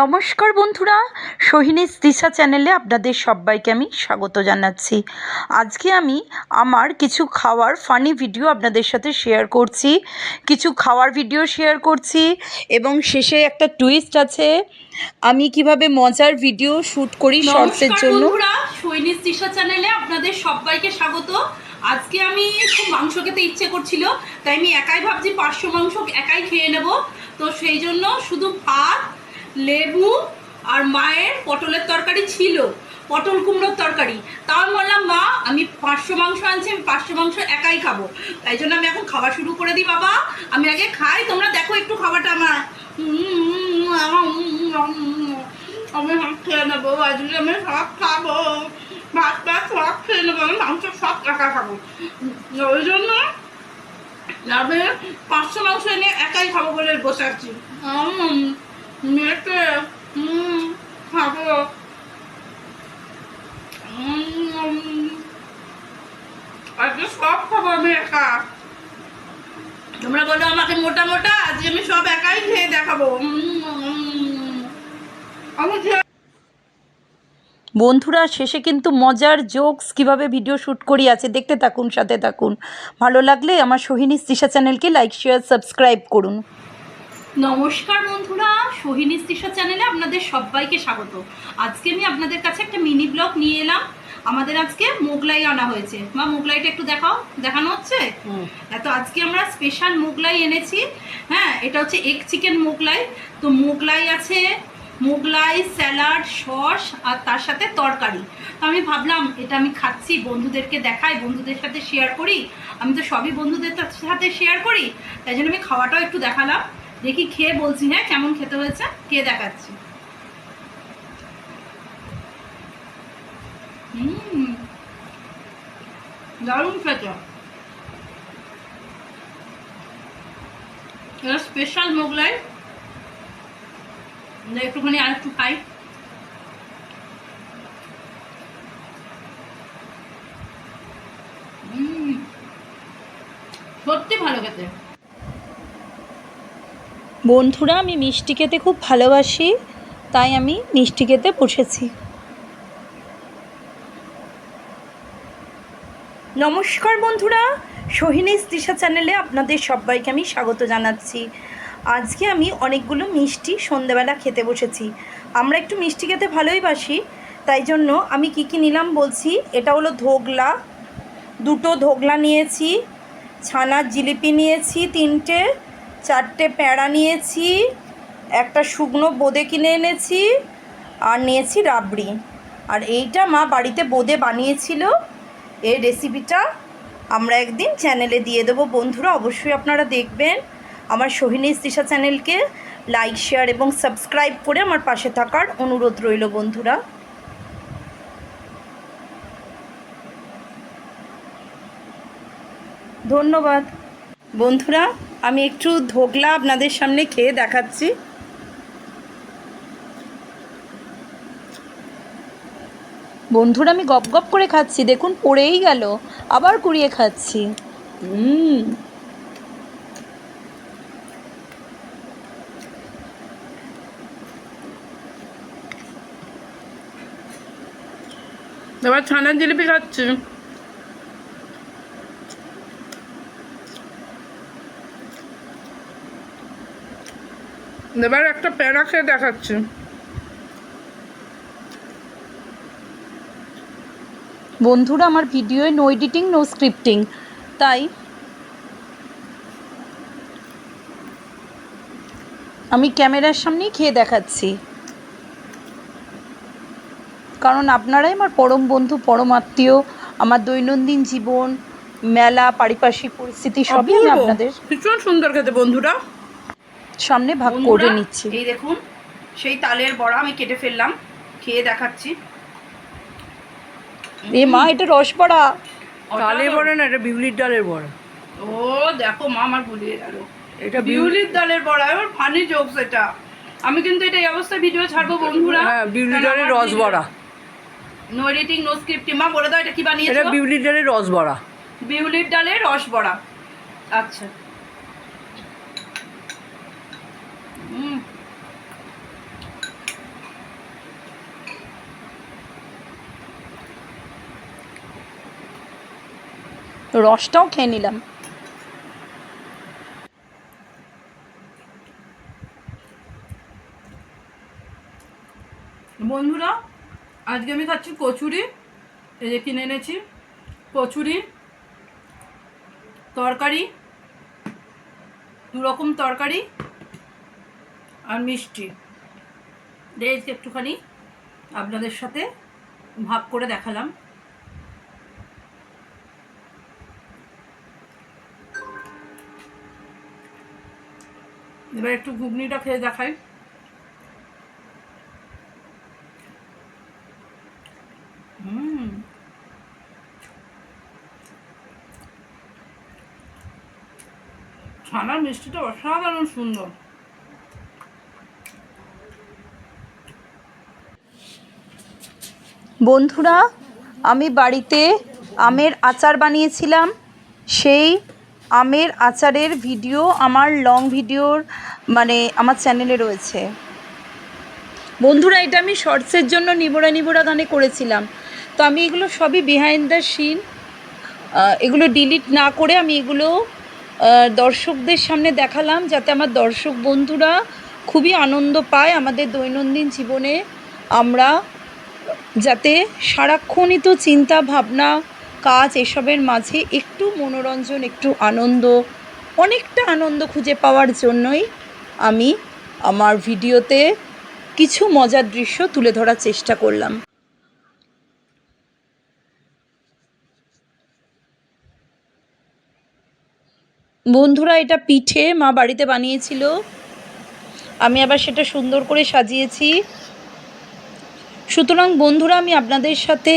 নমস্কার বন্ধুরা সোহিনী দিশা চ্যানেলে আপনাদের সবাইকে আমি স্বাগত জানাচ্ছি। আজকে আমি আমার কিছু খাওয়ার ফানি ভিডিও আপনাদের সাথে শেয়ার করছি কিছু খাওয়ার ভিডিও শেয়ার করছি এবং শেষে একটা টুইস্ট আছে আমি কীভাবে মজার ভিডিও শ্যুট করি শর্টসের জন্য। সৈনিক তৃষা চ্যানেলে আপনাদের সবাইকে স্বাগত। আজকে আমি খুব মাংস খেতে ইচ্ছে করছিল তাই আমি একাই ভাবছি পাঁচশো মাংস একাই খেয়ে নেব। তো সেই জন্য শুধু ভাত লেবু আর মায়ের পটলের তরকারি ছিল, পটল কুমড়োর তরকারি। তাও আমি বললাম, মা, আমি পাঁচশো মাংস আনছি, আমি পাঁচশো মাংস একাই খাব। তাই জন্য আমি এখন খাওয়া শুরু করে দিই, বাবা। আমি আগে খাই, তোমরা দেখো একটু খাবারটা আমার। আমি সব খেয়ে নেব, আজকে আমি সব খাব। ভাত ভাত সব খেয়ে নেব, আমি মাংস সব একা খাব। ওই জন্য আমি পাঁচশো মাংস এনে একাই খাব বলে বসে আছি। মেটে খাব। আজকে সব খাব আমি একা। তোমরা বলো আমাকে মোটা মোটা, আজকে আমি সব একাই খেয়ে দেখাবো। আমি বন্ধুরা, শেষে কিন্তু মজার জোকস কীভাবে ভিডিও শ্যুট করি আছে দেখতে থাকুন, সাথে থাকুন। ভালো লাগলে আমার সোহিনী দিশা চ্যানেলকে লাইক, শেয়ার, সাবস্ক্রাইব করুন। নমস্কার বন্ধুরা সোহিনী তৃষা চ্যানেলে আপনাদের সবাইকে স্বাগত। আজকে আমি আপনাদের কাছে একটা মিনি ব্লগ নিয়ে এলাম। আমাদের আজকে মোগলাই আনা হয়েছে। মা মোগলাইটা একটু দেখাও। দেখানো হচ্ছে? তো আজকে আমরা স্পেশাল মোগলাই এনেছি। হ্যাঁ এটা হচ্ছে এগ চিকেন মোগলাই। তো মোগলাই আছে মোগলাই স্যালাড সস আর তার সাথে তরকারি। তো আমি ভাবলাম এটা আমি খাচ্ছি বন্ধুদেরকে দেখাই বন্ধুদের সাথে শেয়ার করি। আমি তো সবই বন্ধুদের সাথে শেয়ার করি তাই জন্য আমি খাওয়াটাও একটু দেখালাম। দেখি খেয়ে বলছি হ্যাঁ কেমন খেতে হয়েছে? খেয়ে দেখাচ্ছি। হুম, দারুণ খেতে। এটা স্পেশাল মোগলাই। একটুখানি আর একটু খাই। সত্যি ভালো খেতে। বন্ধুরা, আমি মিষ্টি খেতে খুব ভালোবাসি, তাই আমি মিষ্টি খেতে বসেছি। নমস্কার বন্ধুরা সোহিনী দিশা চ্যানেলে আপনাদের সবাইকে আমি স্বাগত জানাচ্ছি। আজকে আমি অনেকগুলো মিষ্টি সন্ধেবেলা খেতে বসেছি। আমরা একটু মিষ্টি খেতে ভালোই বাসি, তাই জন্য আমি কি কি নিলাম বলছি। এটা হলো ধোগলা, দুটো ধোগলা নিয়েছি, ছানার জিলিপি নিয়েছি তিনটে চারটে প্যাঁড়া নিয়েছি, একটা শুকনো বোঁদে কিনে এনেছি আর নিয়েছি রাবড়ি। আর এইটা মা বাড়িতে বোঁদে বানিয়েছিল। এই রেসিপিটা আমরা একদিন চ্যানেলে দিয়ে দেবো। বন্ধুরা, অবশ্যই আপনারা দেখবেন। আমার সোহিনী দিশা চ্যানেলকে লাইক শেয়ার এবং সাবস্ক্রাইব করে আমার পাশে থাকার অনুরোধ রইল বন্ধুরা। ধন্যবাদ। বন্ধুরা আমি একটু ধোকলা আপনাদের সামনে খেয়ে দেখাচ্ছি। বন্ধুরা আমি গপ গপ করে খাচ্ছি দেখুন পড়েই গেল আবার কুড়িয়ে খাচ্ছি। হুম। এবার ছানার জিলিপি খাচ্ছি। এবার একটা প্যারা খেয়ে দেখাচ্ছি। বন্ধুরা আমার ভিডিওয়ে নো এডিটিং নো স্ক্রিপ্টিং তাই আমি ক্যামেরার সামনেই খেয়ে দেখাচ্ছি। কারণ আপনারাই আমার পরম বন্ধু পরম আত্মীয় আমার দৈনন্দিন জীবন মেলা পারিপার্শ্বিক পরিস্থিতি সবই আপনাদের ভীষণ সুন্দর খেতে বন্ধুরা। সামনে ভাগ করে নিচ্ছি। এই দেখুন সেই তালের বড়া আমি কেটে ফেললাম খেয়ে দেখাচ্ছি। এ মা এটা রসবড়া তালের বড়া না এটা বিউলির ডালের বড়া। ও দেখো মা আমার ভুলিয়ে গেল। এটা বিউলির ডালের বড়া এবার ফানি জোকস এটা। আমি কিন্তু এটা এই অবস্থায় ভিডিও ছাড়বো বন্ধুরা। হ্যাঁ বিউলির ডালের রস বড়া। নো এডিটিং নো স্ক্রিপ্টিং মা বলে দাও এটা কি বানিয়েছো? এটা বিউলির ডালের রস বড়া। বিউলির ডালের রস বড়া। আচ্ছা। রসটাও খেয়ে নিলাম। বন্ধুরা, আজকে আমি খাচ্ছি কচুরি। এই যে কিনে এনেছি। কচুরি, তরকারি, দুরকম তরকারি আর মিষ্টি। যে একটুখানি আপনাদের সাথে ভাগ করে দেখালাম। এবার একটু ঘুগনিটা খেয়ে দেখাই। ছানার মিষ্টিটা অসাধারণ সুন্দর। বন্ধুরা, আমি বাড়িতে আমের আচার বানিয়েছিলাম, সেই আমের আচারের ভিডিও, আমার লং ভিডিওর মানে আমার চ্যানেলে রয়েছে। বন্ধুরা, এটা আমি শর্টসের জন্য নিবোড়া নিবোড়া গানে করেছিলাম। তো আমি এগুলো সবই বিহাইন্ড দ্য সিন এগুলো ডিলিট না করে আমি এগুলো দর্শকদের সামনে দেখালাম যাতে আমার দর্শক বন্ধুরা খুবই আনন্দ পায় আমাদের দৈনন্দিন জীবনে। আমরা যাতে সারাক্ষণই তো চিন্তা ভাবনা কাজ এসবের মাঝে একটু মনোরঞ্জন, একটু আনন্দ, অনেকটা আনন্দ খুঁজে পাওয়ার জন্যই আমি আমার ভিডিওতে কিছু মজার দৃশ্য তুলে ধরার চেষ্টা করলাম। বন্ধুরা, এটা পিঠে মা বাড়িতে বানিয়েছিল। আমি আবার সেটা সুন্দর করে সাজিয়েছি। সুতরাং বন্ধুরা, আমি আপনাদের সাথে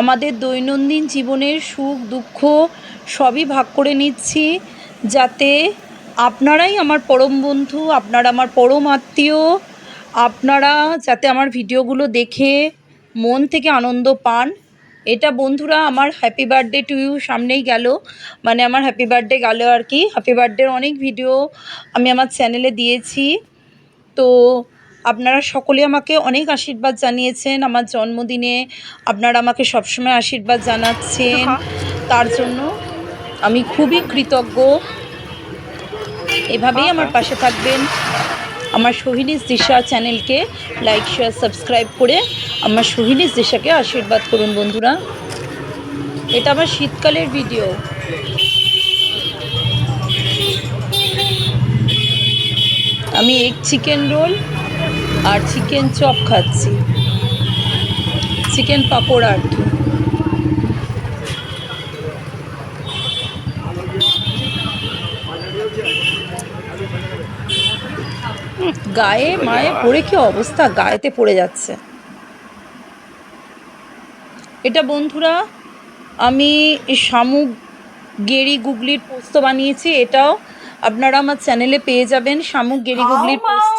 আমাদের দৈনন্দিন জীবনের সুখ, দুঃখ সবই ভাগ করে নিচ্ছি যাতে আপনারাই আমার পরম বন্ধু, আপনারা আমার পরম আত্মীয়, আপনারা যাতে আমার ভিডিওগুলো দেখে মন থেকে আনন্দ পান। এটা বন্ধুরা, আমার হ্যাপি বার্থডে টু ইউ সামনেই গেল। মানে আমার হ্যাপি বার্থডে গেল আর কি। হ্যাপি বার্থডের অনেক ভিডিও আমি আমার চ্যানেলে দিয়েছি। তো আপনারা সকলে আমাকে অনেক আশীর্বাদ জানিয়েছেন আমার জন্মদিনে। আপনারা আমাকে সবসময় আশীর্বাদ জানাচ্ছেন। তার জন্য আমি খুবই কৃতজ্ঞ। এভাবেই আমার পাশে থাকবেন। আমার সোহিনীস দিশা চ্যানেলকে লাইক শেয়ার সাবস্ক্রাইব করে আমার সোহিনীস দিশাকে আশীর্বাদ করুন বন্ধুরা। এটা আমার শীতকালের ভিডিও। আমি এগ চিকেন রোল আর চিকেন চপ খাচ্ছি। চিকেন পাকোড়া আর কি গায়ে মায়ে পড়ে কি অবস্থা? গায়েতে পড়ে যাচ্ছে। এটা বন্ধুরা আমি শামুক গেরি গুগলির পোস্ত বানিয়েছি। এটাও আপনারা আমার চ্যানেলে পেয়ে যাবেন শামুক গেরি গুগলির পোস্ত।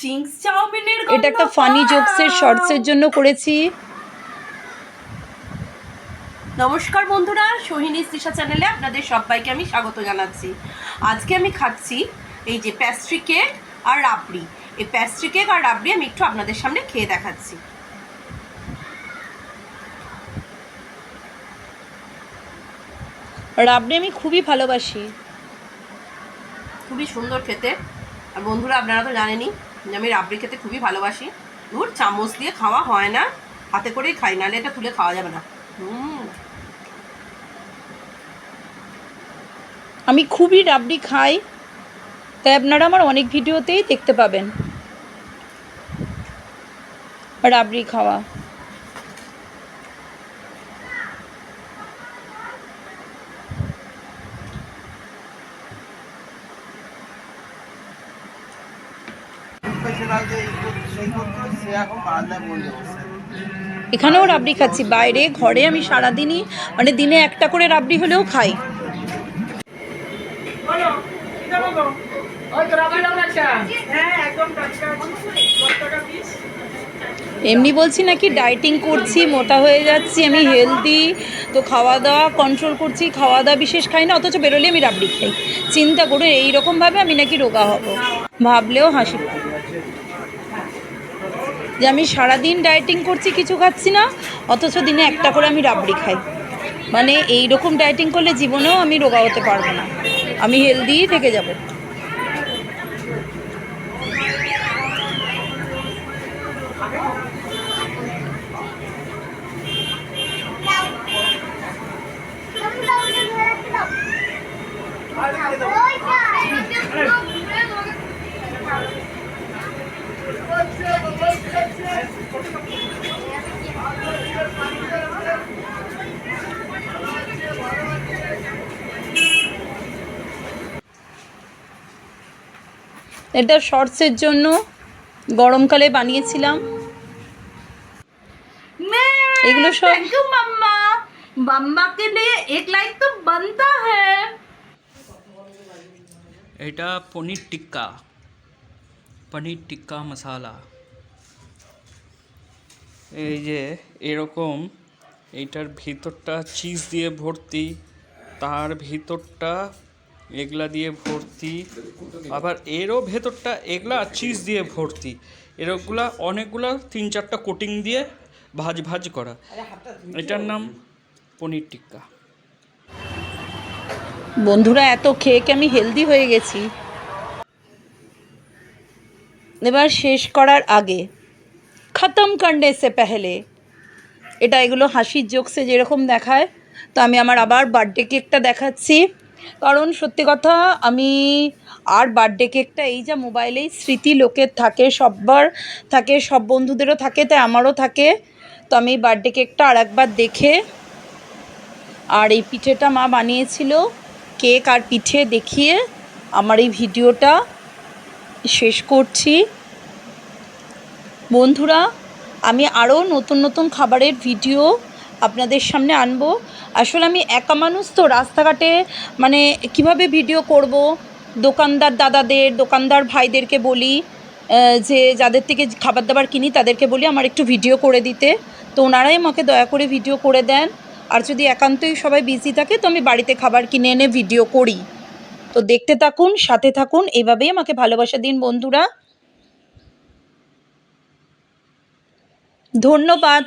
চিংস চাউমিনের এটা একটা ফানি জোকসের শর্টসের জন্য করেছি। নমস্কার বন্ধুরা সোহিনী তৃষা চ্যানেলে আপনাদের সবাইকে আমি স্বাগত জানাচ্ছি। আজকে আমি খাচ্ছি এই যে প্যাস্ট্রি কেক আর রাবড়ি। এই প্যাস্ট্রি কেক আর রাবড়ি আমি একটু আপনাদের সামনে খেয়ে দেখাচ্ছি। রাবড়ি আমি খুবই ভালোবাসি। খুবই সুন্দর খেতে। আর বন্ধুরা আপনারা তো জানেনই আমি রাবড়ি খেতে খুবই ভালোবাসি। ধুর, চামচ দিয়ে খাওয়া হয় না। হাতে করেই খাই, নাহলে এটা তুলে খাওয়া যাবে না। হুম। আমি খুবই রাবড়ি খাই, তাই আপনারা আমার অনেক ভিডিওতেই দেখতে পাবেন। রাবড়ি খাওয়া প্রফেশনাল যে সেই করতো সে এখন বাংলা বললে বসে এখানেও রাবড়ি খাচ্ছি বাইরে ঘরে আমি সারাদিনই মানে দিনে একটা করে রাবড়ি হলেও খাই। এমনি বলছি নাকি ডায়েটিং করছি মোটা হয়ে যাচ্ছি আমি হেলদি তো খাওয়া দাওয়া কন্ট্রোল করছি খাওয়া দাওয়া বিশেষ খাই না অথচ বেরোলে আমি রাবড়ি খাই। চিন্তা করুন এইরকমভাবে আমি নাকি রোগা হব। ভাবলেও হাসি পায়। যে আমি সারাদিন ডায়েটিং করছি, কিছু খাচ্ছি না, অথচ দিনে একটা করে আমি রাবড়ি খাই। মানে এই রকম ডায়েটিং করলে জীবনেও আমি রোগা হতে পারব না। আমি হেলদি থেকে যাব। এটা শর্টসের জন্য গরমকালে বানিয়েছিলাম। এগুলো সব মাম্মা। মাম্মাকে নিয়ে এক লাইক তো বানতা হ্যাঁ এটা পনির টিক্কা। পনির টিক্কা মশালা। এই যে এরকম এইটার ভিতরটা চিজ দিয়ে ভর্তি তার ভিতরটা এগলা দিয়ে ভর্তি। আবার এরও ভেতরটা এগলা চিজ দিয়ে ভর্তি। এরকগুলা অনেকগুলা তিন চারটা কোটিং দিয়ে ভাজ ভাজ করা। এটার নাম পনির টিক্কা। বন্ধুরা এত খেয়ে কি আমি হেলদি হয়ে গেছি? এবার শেষ করার আগে খতম করনে সে পেহলে। এটা এগুলো হাসির জোকসে যেরকম দেখায় তো আমি আমার আবার বার্থডে কেকটা দেখাচ্ছি। কারণ সত্যি কথা, আমি আর বার্থডে কেকটা এই যা মোবাইলেই স্মৃতি লোকের থাকে, সব্বার থাকে, সব বন্ধুদেরও থাকে, তাই আমারও থাকে। তো আমি বার্থডে কেকটা আর একবার দেখে আর এই পিঠেটা মা বানিয়েছিল। কেক আর পিঠে দেখিয়ে আমার এই ভিডিওটা শেষ করছি। বন্ধুরা, আমি আরও নতুন নতুন খাবারের ভিডিও আপনাদের সামনে আনব। আসলে আমি একা মানুষ তো, রাস্তাঘাটে মানে কীভাবে ভিডিও করব? দোকানদার দাদাদের, দোকানদার ভাইদেরকে বলি যে যাদের থেকে খাবার দাবার কিনি তাদেরকে বলি, আমার একটু ভিডিও করে দিতে। তো ওনারাই আমাকে দয়া করে ভিডিও করে দেন। আর যদি একান্তই সবাই বিজি থাকে, তো আমি বাড়িতে খাবার কিনে এনে ভিডিও করি। তো দেখতে থাকুন, সাথে থাকুন, এভাবেই আমাকে ভালোবাসা দিন বন্ধুরা। ধন্যবাদ।